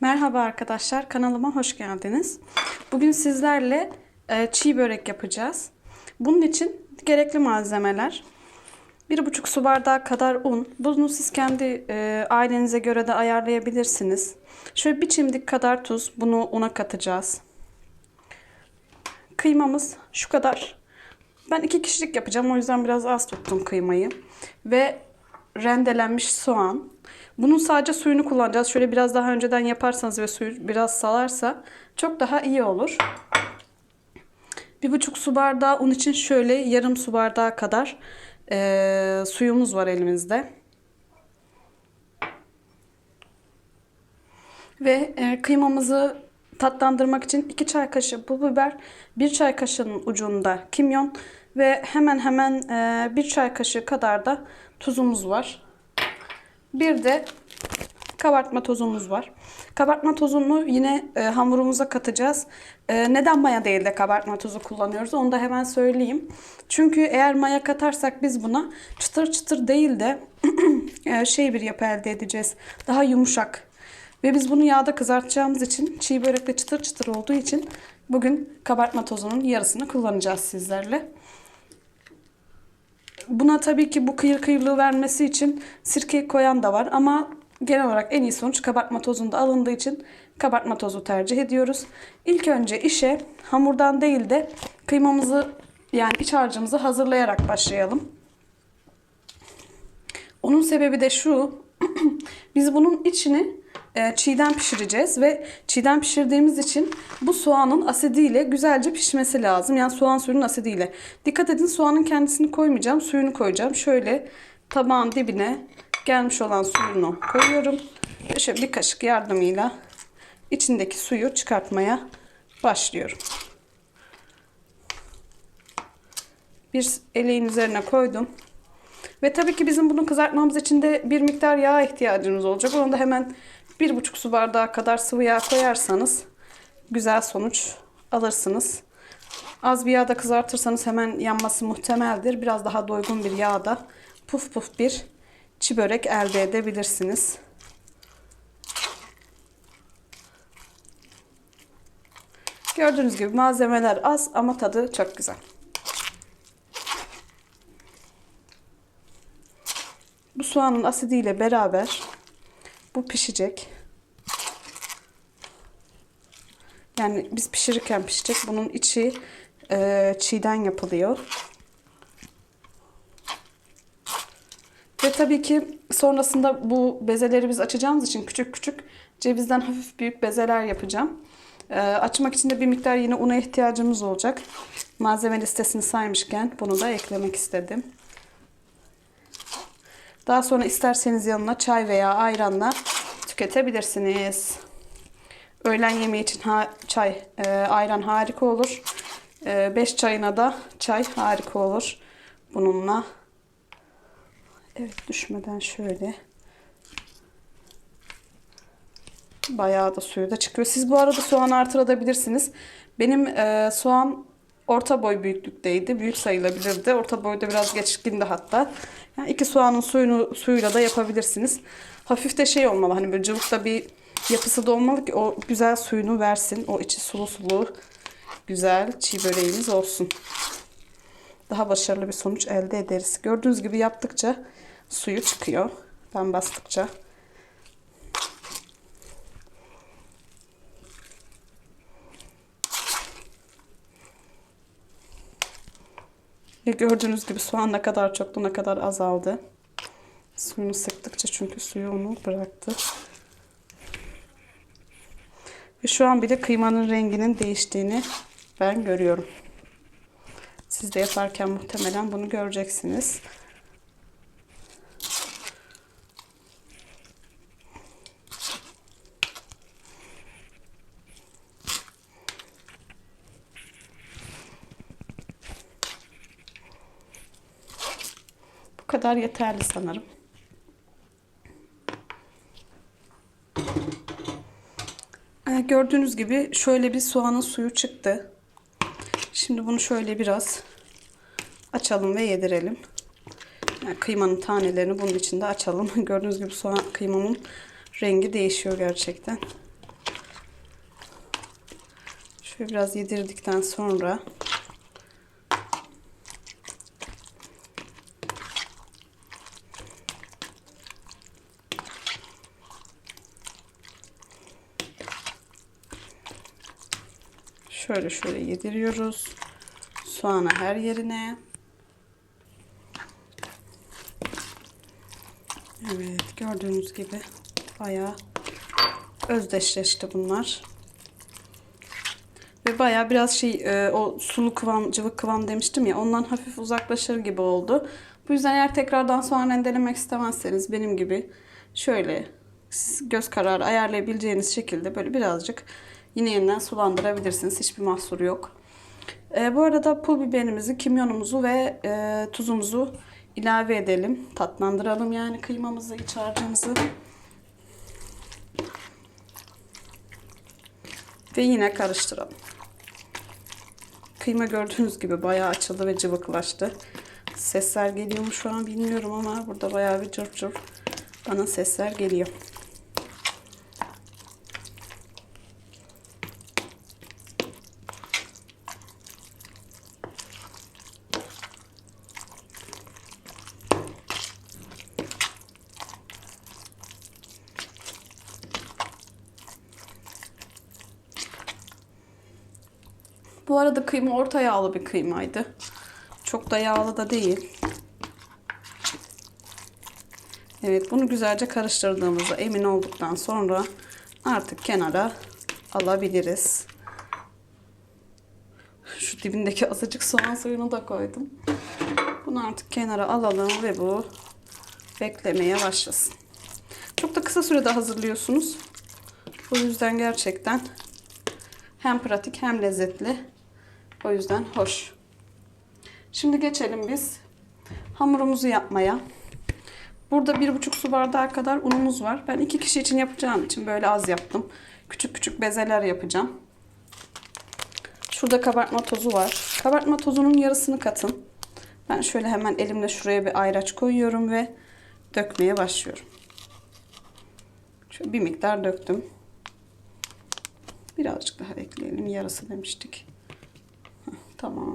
Merhaba arkadaşlar, kanalıma hoş geldiniz. Bugün sizlerle e, çiğ börek yapacağız. Bunun için gerekli malzemeler 1,5 su bardağı kadar un. Bunu siz kendi e, ailenize göre de ayarlayabilirsiniz. Şöyle bir çimdik kadar tuz. Bunu una katacağız. Kıymamız şu kadar. Ben iki kişilik yapacağım. O yüzden biraz az tuttum kıymayı. Ve rendelenmiş soğan. Bunun sadece suyunu kullanacağız. Şöyle biraz daha önceden yaparsanız ve suyu biraz salarsa çok daha iyi olur. Bir buçuk su bardağı un için şöyle yarım su bardağı kadar eee, suyumuz var elimizde. Ve e, kıymamızı tatlandırmak için 2 çay kaşığı pul biber, 1 çay kaşığının ucunda kimyon ve hemen hemen e, 1 çay kaşığı kadar da tuzumuz var. Bir de kabartma tozumuz var. Kabartma tozunu yine e, hamurumuza katacağız. E, neden maya değil de kabartma tozu kullanıyoruz onu da hemen söyleyeyim. Çünkü eğer maya katarsak biz buna çıtır çıtır değil de e, şey bir yapı elde edeceğiz. Daha yumuşak. Ve biz bunu yağda kızartacağımız için çiğ börekte çıtır çıtır olduğu için bugün kabartma tozunun yarısını kullanacağız sizlerle. Buna tabii ki bu kıyır kıyırlığı vermesi için sirke koyan da var ama genel olarak en iyi sonuç kabartma tozunda alındığı için kabartma tozu tercih ediyoruz. İlk önce işe hamurdan değil de kıymamızı yani iç harcımızı hazırlayarak başlayalım. Onun sebebi de şu. Biz bunun içini çiğden pişireceğiz ve çiğden pişirdiğimiz için bu soğanın asidiyle güzelce pişmesi lazım. Yani soğan suyunun asidiyle. Dikkat edin soğanın kendisini koymayacağım. Suyunu koyacağım. Şöyle tabağın dibine gelmiş olan suyunu koyuyorum. Ve şöyle bir kaşık yardımıyla içindeki suyu çıkartmaya başlıyorum. Bir eleğin üzerine koydum. Ve tabii ki bizim bunu kızartmamız için de bir miktar yağ ihtiyacımız olacak. Onu da hemen bir buçuk su bardağı kadar sıvı yağ koyarsanız güzel sonuç alırsınız. Az bir yağda kızartırsanız hemen yanması muhtemeldir. Biraz daha doygun bir yağda puf puf bir çi börek elde edebilirsiniz. Gördüğünüz gibi malzemeler az ama tadı çok güzel. Bu soğanın asidiyle beraber bu pişecek. Yani biz pişirirken pişecek. Bunun içi e, çiğden yapılıyor. Ve tabii ki sonrasında bu bezeleri biz açacağımız için küçük küçük cevizden hafif büyük bezeler yapacağım. E, açmak için de bir miktar yine una ihtiyacımız olacak. Malzeme listesini saymışken bunu da eklemek istedim. Daha sonra isterseniz yanına çay veya ayranla tüketebilirsiniz. Öğlen yemeği için ha- çay, e, ayran harika olur. 5 çayına da çay harika olur. Bununla evet düşmeden şöyle bayağı da suyu da çıkıyor. Siz bu arada soğan artırabilirsiniz. Benim e, soğan orta boy büyüklükteydi. Büyük sayılabilirdi. Orta boyda biraz geçkindi hatta. Yani iki soğanın suyunu suyuyla da yapabilirsiniz. Hafif de şey olmalı. Hani böyle cıvıkta bir yapısı da olmalı ki o güzel suyunu versin. O içi sulu sulu güzel çiğ böreğimiz olsun. Daha başarılı bir sonuç elde ederiz. Gördüğünüz gibi yaptıkça suyu çıkıyor. Ben bastıkça. Ve gördüğünüz gibi soğan ne kadar çoktu ne kadar azaldı. Suyunu sıktıkça çünkü suyu onu bıraktı. Ve şu an bile kıymanın renginin değiştiğini ben görüyorum. Siz de yaparken muhtemelen bunu göreceksiniz. kadar yeterli sanırım. Ee, gördüğünüz gibi şöyle bir soğanın suyu çıktı. Şimdi bunu şöyle biraz açalım ve yedirelim. Yani kıymanın tanelerini bunun içinde açalım. Gördüğünüz gibi soğan kıymamın rengi değişiyor gerçekten. Şöyle biraz yedirdikten sonra şöyle şöyle yediriyoruz. Soğanı her yerine. Evet gördüğünüz gibi bayağı özdeşleşti bunlar. Ve bayağı biraz şey e, o sulu kıvam, cıvık kıvam demiştim ya ondan hafif uzaklaşır gibi oldu. Bu yüzden eğer tekrardan soğan rendelemek istemezseniz benim gibi şöyle göz kararı ayarlayabileceğiniz şekilde böyle birazcık yine yeniden sulandırabilirsiniz. Hiçbir mahsuru yok. E, bu arada pul biberimizi, kimyonumuzu ve e, tuzumuzu ilave edelim. Tatlandıralım yani kıymamızı, iç harcımızı. Ve yine karıştıralım. Kıyma gördüğünüz gibi bayağı açıldı ve cıvıklaştı. Sesler geliyor mu şu an bilmiyorum ama burada bayağı bir cır cır bana sesler geliyor. Arada kıyma orta yağlı bir kıymaydı. Çok da yağlı da değil. Evet bunu güzelce karıştırdığımızda emin olduktan sonra artık kenara alabiliriz. Şu dibindeki azıcık soğan suyunu da koydum. Bunu artık kenara alalım ve bu beklemeye başlasın. Çok da kısa sürede hazırlıyorsunuz. Bu yüzden gerçekten hem pratik hem lezzetli. O yüzden hoş. Şimdi geçelim biz hamurumuzu yapmaya. Burada bir buçuk su bardağı kadar unumuz var. Ben iki kişi için yapacağım için böyle az yaptım. Küçük küçük bezeler yapacağım. Şurada kabartma tozu var. Kabartma tozunun yarısını katın. Ben şöyle hemen elimle şuraya bir ayraç koyuyorum ve dökmeye başlıyorum. Şöyle bir miktar döktüm. Birazcık daha ekleyelim. Yarısı demiştik. Tamam.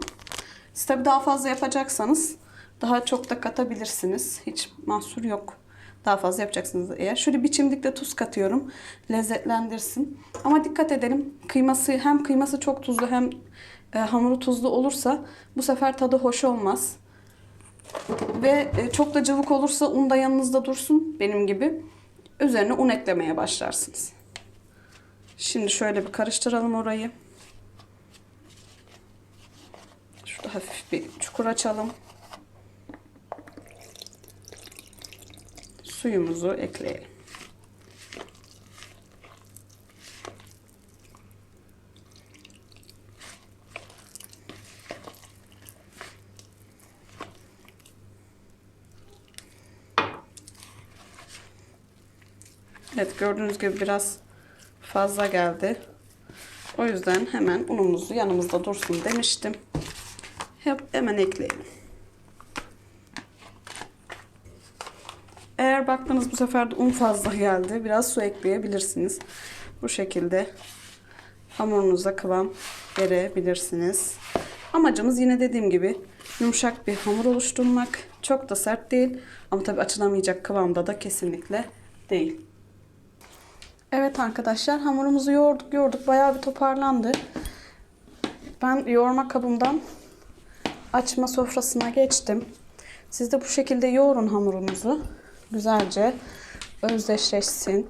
Siz tabii daha fazla yapacaksanız daha çok da katabilirsiniz. Hiç mahsur yok. Daha fazla yapacaksınız eğer. Şöyle bir çimdik de tuz katıyorum. Lezzetlendirsin. Ama dikkat edelim. Kıyması hem kıyması çok tuzlu hem e, hamuru tuzlu olursa bu sefer tadı hoş olmaz. Ve e, çok da cıvık olursa un da yanınızda dursun benim gibi. Üzerine un eklemeye başlarsınız. Şimdi şöyle bir karıştıralım orayı. Şurada hafif bir çukur açalım. Suyumuzu ekleyelim. Evet gördüğünüz gibi biraz fazla geldi. O yüzden hemen unumuzu yanımızda dursun demiştim. Hep hemen ekleyelim. Eğer baktınız bu sefer de un fazla geldi, biraz su ekleyebilirsiniz. Bu şekilde hamurunuza kıvam verebilirsiniz. Amacımız yine dediğim gibi yumuşak bir hamur oluşturmak. Çok da sert değil ama tabii açılamayacak kıvamda da kesinlikle değil. Evet arkadaşlar hamurumuzu yoğurduk yoğurduk bayağı bir toparlandı. Ben yoğurma kabımdan açma sofrasına geçtim. Siz de bu şekilde yoğurun hamurunuzu. Güzelce özdeşleşsin.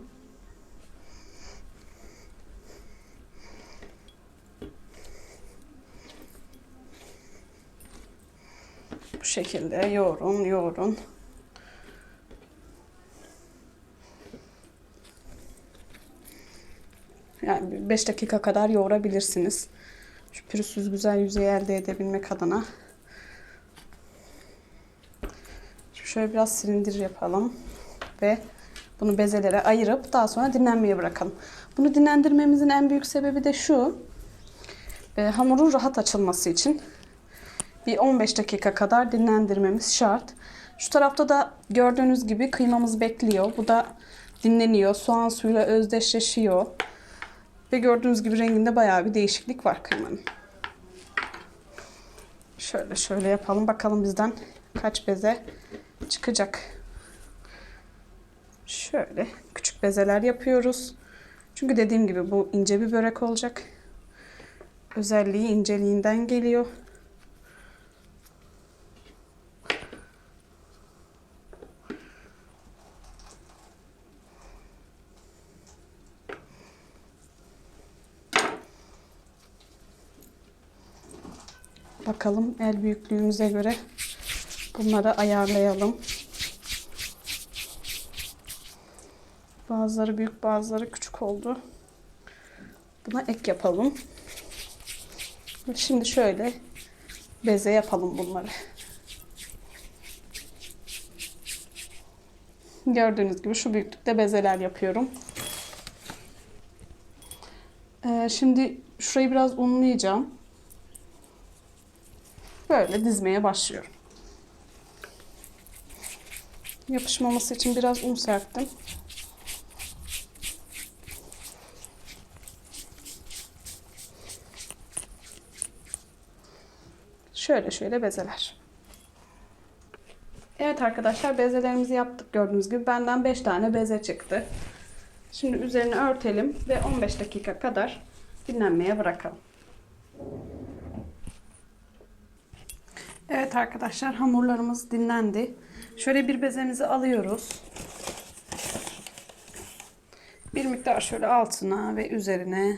Bu şekilde yoğurun, yoğurun. Yani 5 dakika kadar yoğurabilirsiniz. Şu pürüzsüz güzel yüzeyi elde edebilmek adına. Şimdi şöyle biraz silindir yapalım. Ve bunu bezelere ayırıp daha sonra dinlenmeye bırakalım. Bunu dinlendirmemizin en büyük sebebi de şu. E, hamurun rahat açılması için bir 15 dakika kadar dinlendirmemiz şart. Şu tarafta da gördüğünüz gibi kıymamız bekliyor. Bu da dinleniyor. Soğan suyuyla özdeşleşiyor. Ve gördüğünüz gibi renginde bayağı bir değişiklik var kıymanın. Şöyle şöyle yapalım. Bakalım bizden kaç beze çıkacak. Şöyle küçük bezeler yapıyoruz. Çünkü dediğim gibi bu ince bir börek olacak. Özelliği inceliğinden geliyor. Bakalım el büyüklüğümüze göre bunları ayarlayalım. Bazıları büyük bazıları küçük oldu. Buna ek yapalım. Şimdi şöyle beze yapalım bunları. Gördüğünüz gibi şu büyüklükte bezeler yapıyorum. Ee, şimdi şurayı biraz unlayacağım. Böyle dizmeye başlıyorum. Yapışmaması için biraz un serptim. Şöyle şöyle bezeler. Evet arkadaşlar bezelerimizi yaptık gördüğünüz gibi. Benden 5 tane beze çıktı. Şimdi üzerini örtelim ve 15 dakika kadar dinlenmeye bırakalım. Evet arkadaşlar hamurlarımız dinlendi. Şöyle bir bezemizi alıyoruz. Bir miktar şöyle altına ve üzerine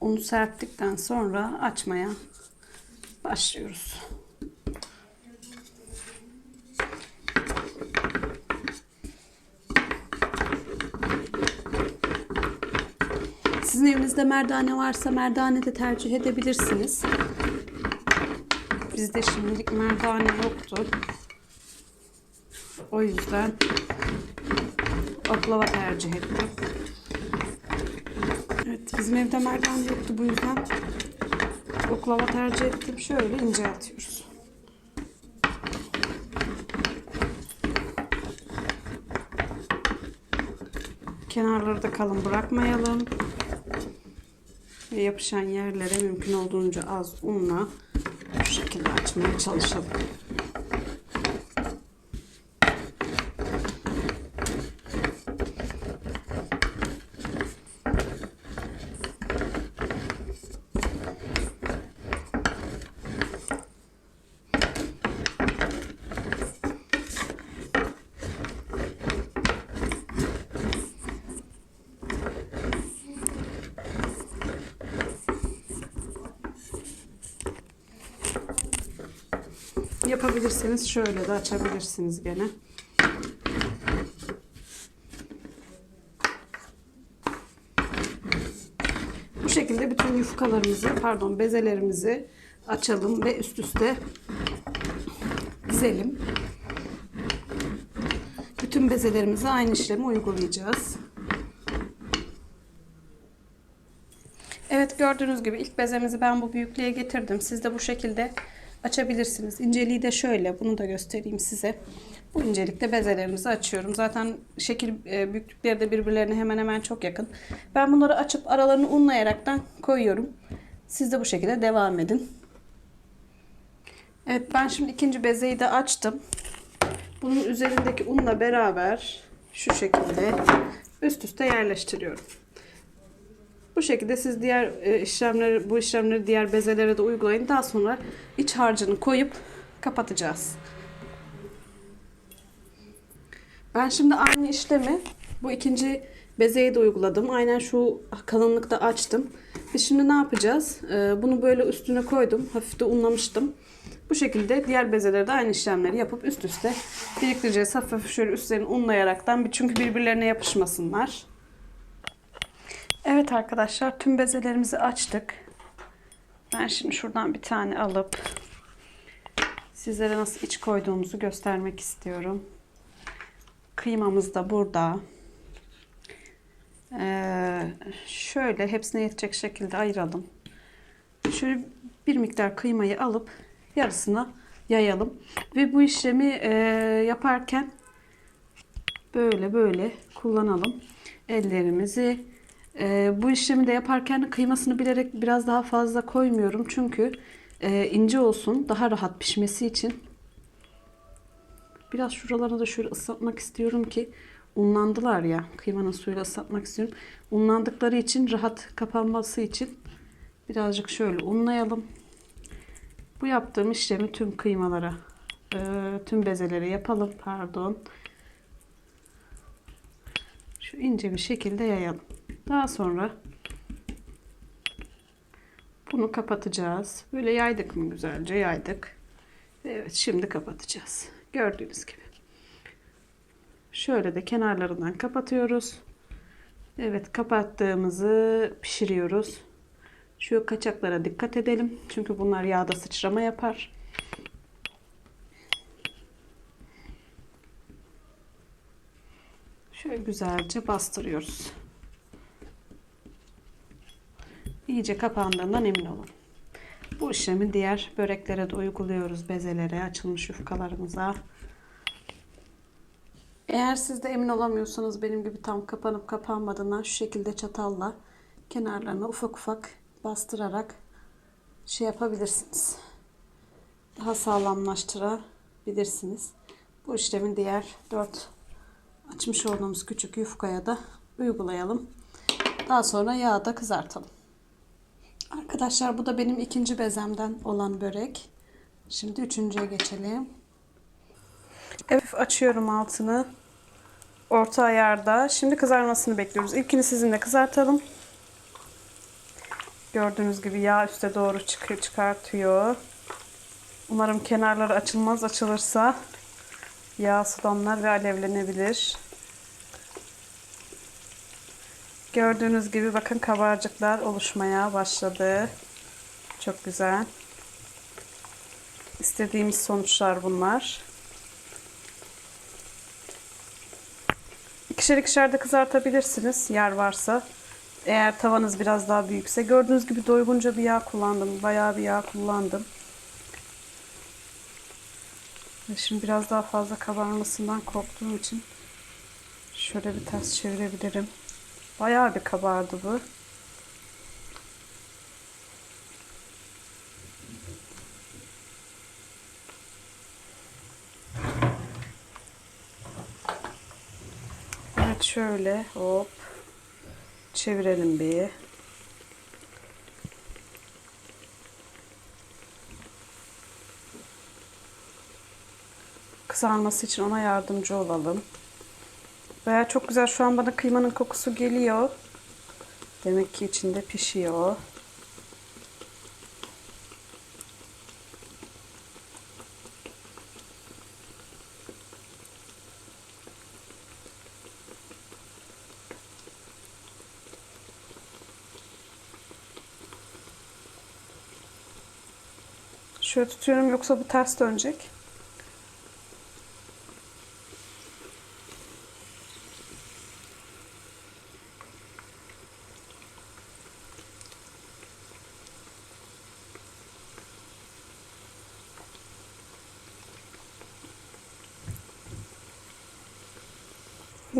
unu serptikten sonra açmaya başlıyoruz. Sizin evinizde merdane varsa merdane de tercih edebilirsiniz. Bizde şimdilik merdane yoktu. O yüzden oklava tercih ettim. Evet bizim evde merdane yoktu bu yüzden oklava tercih ettim. Şöyle inceltiyoruz. Kenarları da kalın bırakmayalım. Ve yapışan yerlere mümkün olduğunca az unla bu şekilde açmaya çalışalım. Yapabilirseniz şöyle de açabilirsiniz gene. Bu şekilde bütün yufkalarımızı, pardon bezelerimizi açalım ve üst üste dizelim. Bütün bezelerimize aynı işlemi uygulayacağız. Evet gördüğünüz gibi ilk bezemizi ben bu büyüklüğe getirdim. Siz de bu şekilde açabilirsiniz. İnceliği de şöyle. Bunu da göstereyim size. Bu incelikte bezelerimizi açıyorum. Zaten şekil e, büyüklükleri de birbirlerine hemen hemen çok yakın. Ben bunları açıp aralarını unlayaraktan koyuyorum. Siz de bu şekilde devam edin. Evet ben şimdi ikinci bezeyi de açtım. Bunun üzerindeki unla beraber şu şekilde üst üste yerleştiriyorum. Bu şekilde siz diğer e, işlemleri, bu işlemleri diğer bezelere de uygulayın. Daha sonra iç harcını koyup kapatacağız. Ben şimdi aynı işlemi bu ikinci bezeye de uyguladım. Aynen şu kalınlıkta açtım. Biz şimdi ne yapacağız? Ee, bunu böyle üstüne koydum. Hafif de unlamıştım. Bu şekilde diğer bezelerde aynı işlemleri yapıp üst üste biriktireceğiz. Hafif hafif şöyle üstlerini unlayaraktan. Çünkü birbirlerine yapışmasınlar. Evet arkadaşlar tüm bezelerimizi açtık. Ben şimdi şuradan bir tane alıp sizlere nasıl iç koyduğumuzu göstermek istiyorum. Kıymamız da burada. Ee, şöyle hepsine yetecek şekilde ayıralım. Şöyle bir miktar kıymayı alıp yarısına yayalım. Ve bu işlemi e, yaparken böyle böyle kullanalım. Ellerimizi Ee, bu işlemi de yaparken kıymasını bilerek biraz daha fazla koymuyorum. Çünkü e, ince olsun daha rahat pişmesi için. Biraz şuralarını da şöyle ıslatmak istiyorum ki unlandılar ya. Kıymanın suyuyla ıslatmak istiyorum. Unlandıkları için rahat kapanması için birazcık şöyle unlayalım. Bu yaptığım işlemi tüm kıymalara, e, tüm bezelere yapalım. Pardon. Şu ince bir şekilde yayalım. Daha sonra bunu kapatacağız. Böyle yaydık mı güzelce yaydık. Evet şimdi kapatacağız. Gördüğünüz gibi. Şöyle de kenarlarından kapatıyoruz. Evet kapattığımızı pişiriyoruz. Şu kaçaklara dikkat edelim. Çünkü bunlar yağda sıçrama yapar. Şöyle güzelce bastırıyoruz. İyice kapandığından emin olun. Bu işlemi diğer böreklere de uyguluyoruz. Bezelere, açılmış yufkalarımıza. Eğer siz de emin olamıyorsanız benim gibi tam kapanıp kapanmadığından şu şekilde çatalla kenarlarına ufak ufak bastırarak şey yapabilirsiniz. Daha sağlamlaştırabilirsiniz. Bu işlemin diğer 4 açmış olduğumuz küçük yufkaya da uygulayalım. Daha sonra yağda kızartalım. Arkadaşlar bu da benim ikinci bezemden olan börek. Şimdi üçüncüye geçelim. Evet açıyorum altını. Orta ayarda. Şimdi kızarmasını bekliyoruz. İlkini sizinle kızartalım. Gördüğünüz gibi yağ üste doğru çıkıyor, çıkartıyor. Umarım kenarları açılmaz. Açılırsa yağ sulanlar ve alevlenebilir. Gördüğünüz gibi bakın kabarcıklar oluşmaya başladı. Çok güzel. İstediğimiz sonuçlar bunlar. İkişer ikişer de kızartabilirsiniz yer varsa. Eğer tavanız biraz daha büyükse. Gördüğünüz gibi doygunca bir yağ kullandım. Bayağı bir yağ kullandım. Şimdi biraz daha fazla kabarmasından korktuğum için şöyle bir ters çevirebilirim. Bayağı bir kabardı bu. Evet şöyle hop çevirelim bir. Kızarması için ona yardımcı olalım. Baya çok güzel. Şu an bana kıymanın kokusu geliyor. Demek ki içinde pişiyor. Şöyle tutuyorum yoksa bu ters dönecek.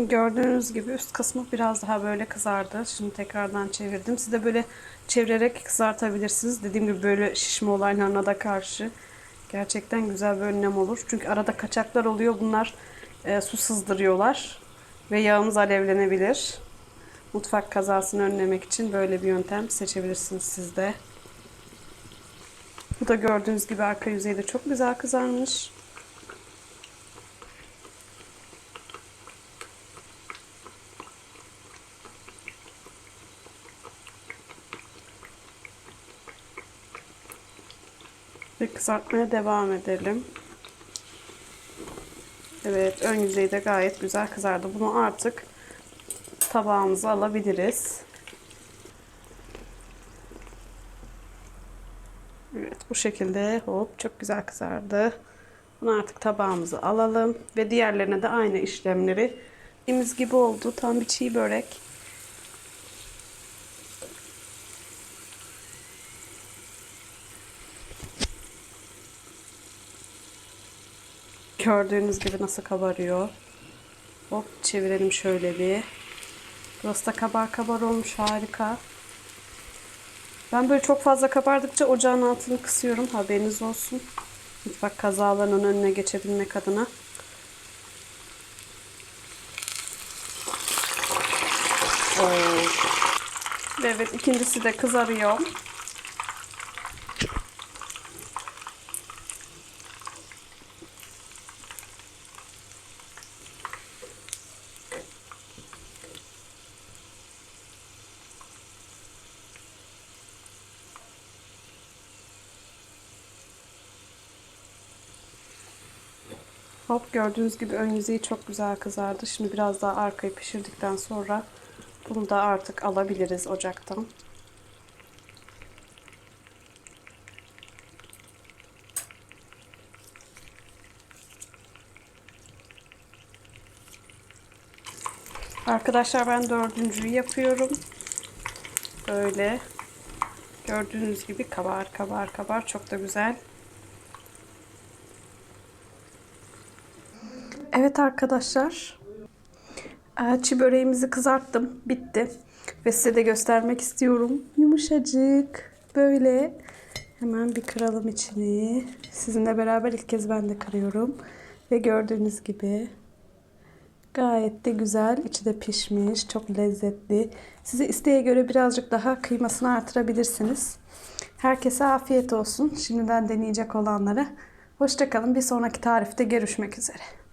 Gördüğünüz gibi üst kısmı biraz daha böyle kızardı. Şimdi tekrardan çevirdim. Siz de böyle çevirerek kızartabilirsiniz. Dediğim gibi böyle şişme olaylarına da karşı gerçekten güzel bir önlem olur. Çünkü arada kaçaklar oluyor. Bunlar e, su sızdırıyorlar ve yağımız alevlenebilir. Mutfak kazasını önlemek için böyle bir yöntem seçebilirsiniz siz de. Bu da gördüğünüz gibi arka yüzeyi de çok güzel kızarmış. Ve kızartmaya devam edelim. Evet ön yüzeyi de gayet güzel kızardı. Bunu artık tabağımıza alabiliriz. Evet bu şekilde hop çok güzel kızardı. Bunu artık tabağımıza alalım ve diğerlerine de aynı işlemleri imiz gibi oldu. Tam bir çiğ börek. Gördüğünüz gibi nasıl kabarıyor. Hop çevirelim şöyle bir. Burası da kabar kabar olmuş harika. Ben böyle çok fazla kabardıkça ocağın altını kısıyorum. Haberiniz olsun. Mutfak kazalarının önüne geçebilmek adına. Oo. Evet ikincisi de kızarıyor. Hop gördüğünüz gibi ön yüzeyi çok güzel kızardı. Şimdi biraz daha arkayı pişirdikten sonra bunu da artık alabiliriz ocaktan. Arkadaşlar ben dördüncüyü yapıyorum. Böyle gördüğünüz gibi kabar kabar kabar çok da güzel. Evet arkadaşlar. Ee, Çi böreğimizi kızarttım. Bitti. Ve size de göstermek istiyorum. Yumuşacık. Böyle. Hemen bir kıralım içini. Sizinle beraber ilk kez ben de kırıyorum. Ve gördüğünüz gibi gayet de güzel. İçi de pişmiş. Çok lezzetli. Size isteğe göre birazcık daha kıymasını artırabilirsiniz. Herkese afiyet olsun. Şimdiden deneyecek olanlara. Hoşçakalın. Bir sonraki tarifte görüşmek üzere.